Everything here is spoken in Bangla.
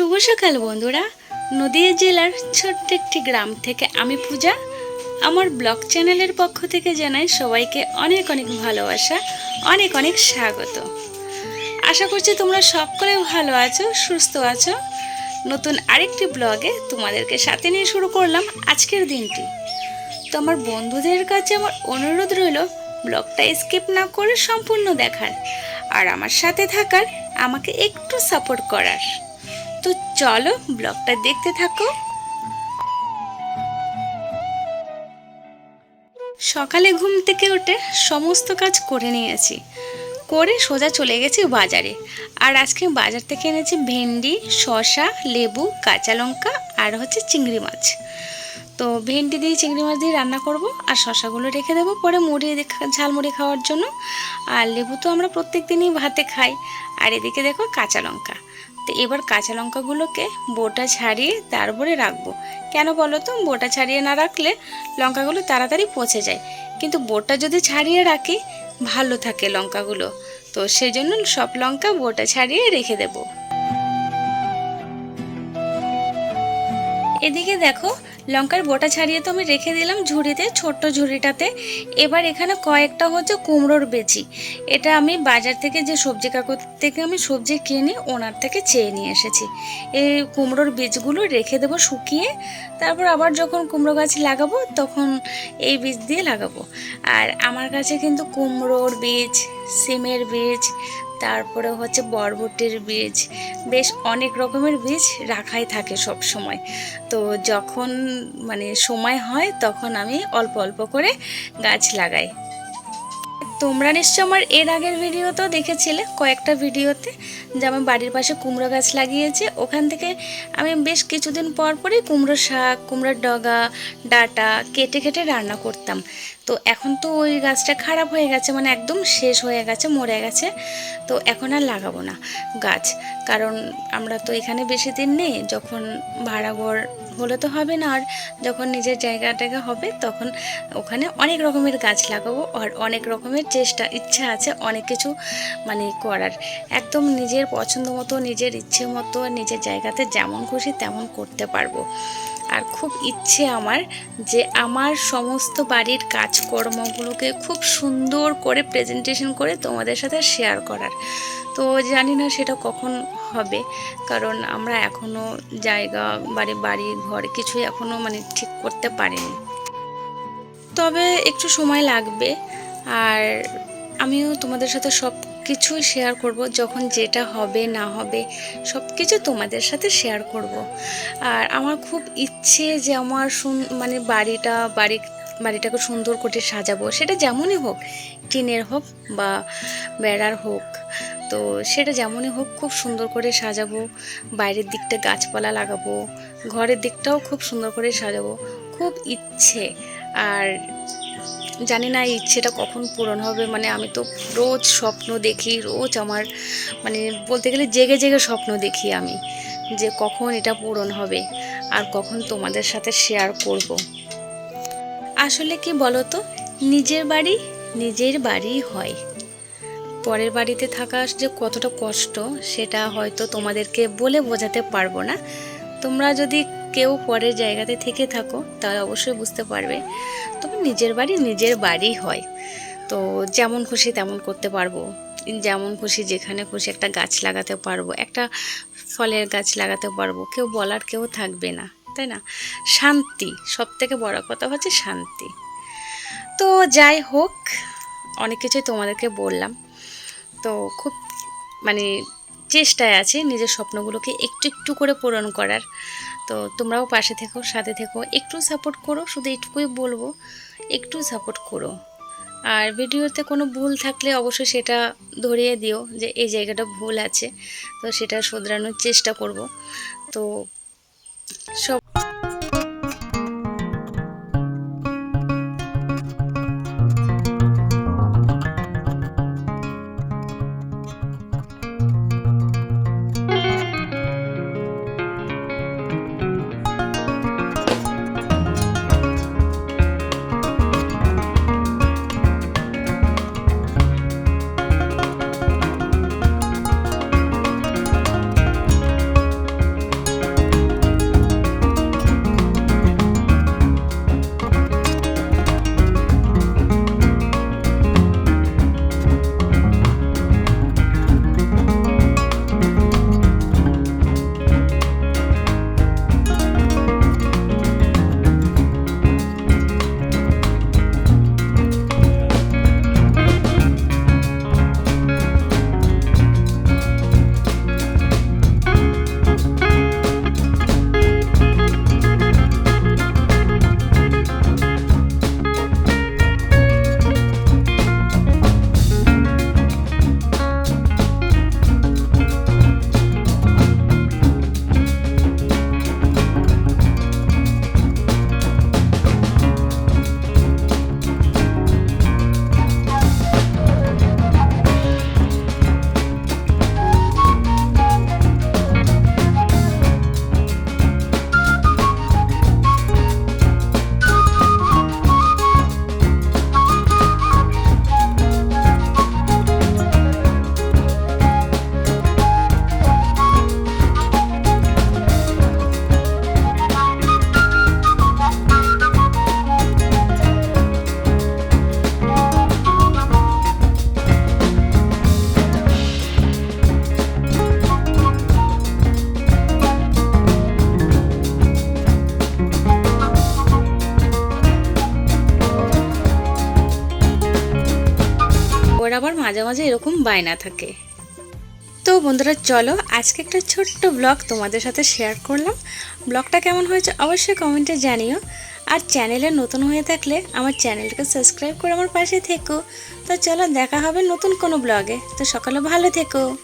শুভ সকাল, বন্ধুরা। নদীয়া জেলার ছোট্ট একটি গ্রাম থেকে আমি পূজা। আমার ব্লগ চ্যানেলের পক্ষ থেকে জানাই সবাইকে অনেক অনেক ভালোবাসা, অনেক অনেক স্বাগত। আশা করছি তোমরা সকলে ভালো আছো, সুস্থ আছো। নতুন আরেকটি ব্লগে তোমাদেরকে সাথে নিয়ে শুরু করলাম আজকের দিনটি। তো আমার বন্ধুদের কাছে আমার অনুরোধ রইল, ব্লগটা স্কিপ না করে সম্পূর্ণ দেখার, আর আমার সাথে থাকার, আমাকে একটু সাপোর্ট করার। তো চলো ব্লগটা দেখতে থাকো। সকালে ঘুম থেকে উঠে সমস্ত কাজ করে নিয়েছি। করে সোজা চলে গেছি বাজারে। আর আজকে বাজার থেকে এনেছি ভেন্ডি, শসা, লেবু, কাঁচা লঙ্কা আর হচ্ছে চিংড়ি মাছ। তো ভেন্ডি দিয়ে চিংড়ি মাছ দিয়ে রান্না করব আর শশাগুলো রেখে দেবো পরে মুড়ি ঝালমুড়ি খাওয়ার জন্য। আর লেবু তো আমরা প্রত্যেক দিনই ভাতে খাই। আর এদিকে দেখো কাঁচা লঙ্কা। তো এবার কাঁচা লঙ্কাগুলোকে বোটা ছাড়িয়ে তারপরে রাখব। কেন বলো তো? বোটা ছাড়িয়ে না রাখলে লঙ্কাগুলো তাড়াতাড়ি পচে যায়। কিন্তু বোটা যদি ছাড়িয়ে রাখি, ভালো থাকে লঙ্কাগুলো। তো সেই জন্য সব লঙ্কা বোটা ছাড়িয়ে রেখে দেবো। এদিকে দেখো, লঙ্কার বোটা ছাড়িয়ে তো আমি রেখে দিলাম ঝুড়িতে, ছোট্ট ঝুড়িটাতে। এবার এখানে কয়েকটা হচ্ছে কুমড়োর বেচি। এটা আমি বাজার থেকে যে সবজি কাকুর থেকে আমি সবজি কিনে, ওনার থেকে চেয়ে নিয়ে এসেছি। এই কুমড়োর বীজগুলো রেখে দেবো শুকিয়ে, তারপর আবার যখন কুমড়ো গাছ লাগাবো, তখন এই বীজ দিয়ে লাগাবো। আর আমার কাছে কিন্তু কুমড়োর বীজ, সিমের বীজ তারপরে হচ্ছে বরবটির বীজ। বেশ অনেক রকমের বীজ রাখাই থাকে সব সময় তো যখন মানে সময় হয়, তখন আমি অল্প অল্প করে গাছ লাগাই। তোমরা নিশ্চয় আমার এর আগের ভিডিও তো দেখেছিলে কয়েকটা ভিডিওতে যে আমি বাড়ির পাশে কুমড়ো গাছ লাগিয়েছি। ওখান থেকে আমি বেশ কিছুদিন পর পরই কুমড়ো শাক, কুমড়োর ডগা, ডাটা কেটে কেটে রান্না করতাম। তো এখন তো ওই গাছটা খারাপ হয়ে গেছে মানে একদম শেষ হয়ে গেছে, মরে গেছে। তো এখন আর লাগাবো না গাছ। কারণ আমরা তো এখানে বেশি দিন নেই, যখন ভাড়া ঘর হলে তো হবে না, আর যখন নিজের জায়গাটাকে হবে তখন ওখানে অনেক রকমের গাছ লাগাবো, আর অনেক রকমের চেষ্টা, ইচ্ছা আছে অনেক কিছু মানে করার। একদম নিজের পছন্দ মতো, নিজের ইচ্ছে মতো, নিজের জায়গাতে যেমন খুশি তেমন করতে পারব। আর খুব ইচ্ছে আমার যে আমার সমস্ত বাড়ির কাজকর্মগুলোকে খুব সুন্দর করে প্রেজেন্টেশন করে তোমাদের সাথে শেয়ার করার। তো জানি না সেটা কখন হবে, কারণ আমরা এখনও জায়গা, বাড়ি বাড়ি, ঘর কিছুই এখনও মানে ঠিক করতে পারিনি। তবে একটু সময় লাগবে, আর আমিও তোমাদের সাথে সব কিছুই শেয়ার করব, যখন যেটা হবে, না হবে সব কিছু তোমাদের সাথে শেয়ার করব। আর আমার খুব ইচ্ছে যে আমার সুন- মানে বাড়িটা, বাড়ি, বাড়িটাকে সুন্দর করে সাজাবো। সেটা যেমনই হোক, টিনের হোক বা বেড়ার হোক, তো সেটা যেমনই হোক, খুব সুন্দর করে সাজাবো। বাইরের দিকটা গাছপালা লাগাবো, ঘরের দিকটাও খুব সুন্দর করে সাজাবো। খুব ইচ্ছে। আর জানি না এই ইচ্ছেটা কখন পূরণ হবে মানে আমি তো রোজ স্বপ্ন দেখি, রোজ আমার মানে বলতে গেলে জেগে জেগে স্বপ্ন দেখি আমি যে কখন এটা পূরণ হবে আর কখন তোমাদের সাথে শেয়ার করব। আসলে কি বলো তো নিজের বাড়ি নিজের বাড়ি হয়। পরের বাড়িতে থাকা যে কতটা কষ্ট, সেটা হয়তো তোমাদেরকে বলে বোঝাতে পারব না। তোমরা যদি কেউ পরের জায়গাতে থেকে থাকো তাহলে অবশ্যই বুঝতে পারবে। তবে নিজের বাড়ি নিজের বাড়ি হয়। তো যেমন খুশি তেমন করতে পারব। যেমন খুশি যেখানে খুশি একটা গাছ লাগাতে পারব, একটা ফলের গাছ লাগাতে পারব। কেউ বলার কেউ থাকবে না, তাই না? শান্তি সব থেকে বড় কথা হচ্ছে শান্তি। তো যাই হোক, অনেক কিছুই তোমাদেরকে বললাম। তো খুব মানে চেষ্টায় আছে নিজের স্বপ্নগুলোকে একটু একটু করে পূরণ করার। তো তোমরাও পাশে থেকো, সাথে থেকো। একটু সাপোর্ট করো, শুধু এটুকুই বলব, একটু সাপোর্ট করো। আর ভিডিওতে কোনো ভুল থাকলে অবশ্যই সেটা ধরিয়ে দিও যে এই জায়গাটা ভুল আছে, তো সেটা শোধরানোর চেষ্টা করব। তো সব আবার মাঝে মাঝে এরকম বায়না থাকে। তো বন্ধুরা, চলো আজকে একটা ছোট্ট ব্লগ তোমাদের সাথে শেয়ার করলাম। ব্লগটা কেমন হয়েছে অবশ্যই কমেন্টে জানিও। আর চ্যানেলে নতুন হয়ে থাকলে আমার চ্যানেলটাকে সাবস্ক্রাইব করে আমার পাশে থেকো। তো চলো দেখা হবে নতুন কোনো ব্লগে। তো সকালে ভালো থেকো।